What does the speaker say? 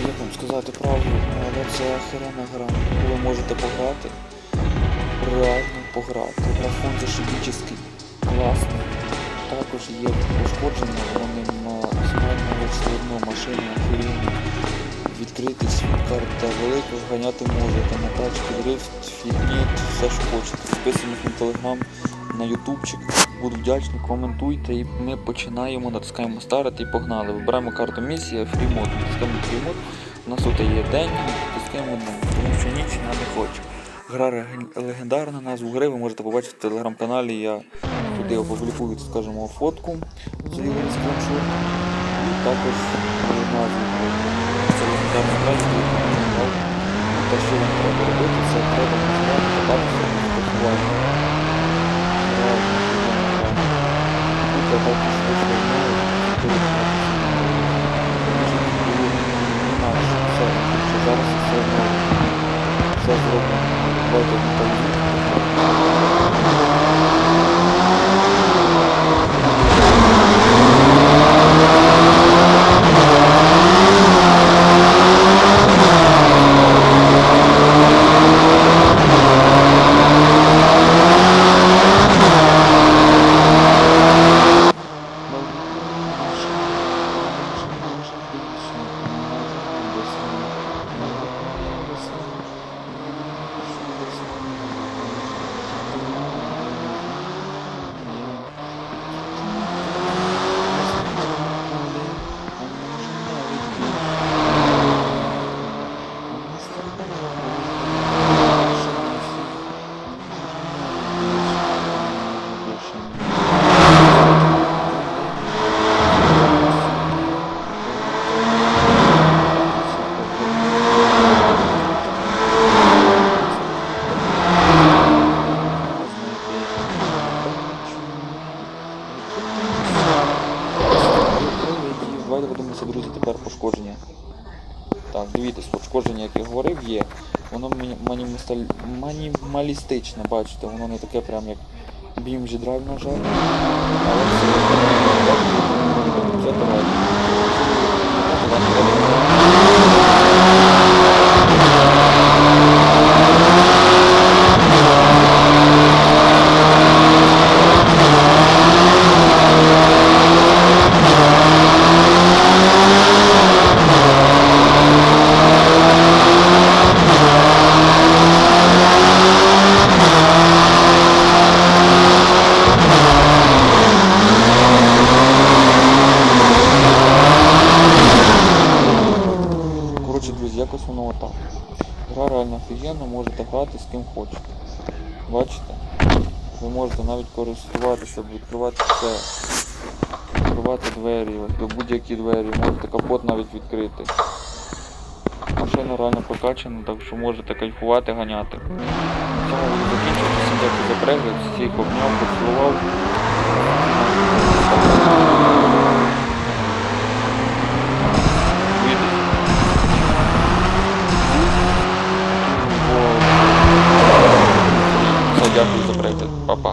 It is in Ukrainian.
як вам сказати правду, але це охерена гра. Ви можете пограти, реально пограти. Графон зашибічний, класний. Також є пошкодження, вони максимально вичливну машину, охерінну. Відкритий світ карта велика, ганяти можете на тачки, дрифт, фітніт, все що хочете. Підписуємось на телеграм, на ютубчик. Буду вдячний, коментуйте і ми починаємо, натискаємо старити і погнали. Вибираємо карту місія, фрімод, натискаємо фрімод. У нас тут є день, натискаємо день, тому що ніч нам не хоче. Гра легендарна, назву гри ви можете побачити в телеграм-каналі. Я туди опублікую, скажімо, фотку з скріншот. І також назву. Це легендарна гра, яку я. Те, що вам треба робити, це треба називати, кататися на спілкуванні. Тут також вийшло в мене, інакше все, що зараз все все зроблено. Давайте металізм. Давайте що друзі, тепер пошкодження. Так, дивіться, пошкодження, як я говорив, є. Воно манімалістичне, бачите, воно не таке прям як BMG Drive, на жаль. Але все це давайте. Коротше, друзі, якось воно отак. Гра реально офігенна, можете грати з ким хочете. Бачите? Ви можете навіть користуватися, відкривати все. Відкривати двері, будь-які двері, можете капот навіть відкрити. Машина реально прокачана, так що можете кайфувати, ганяти. Цьому буду дякую за перегляд, всіх обняв, поцілував.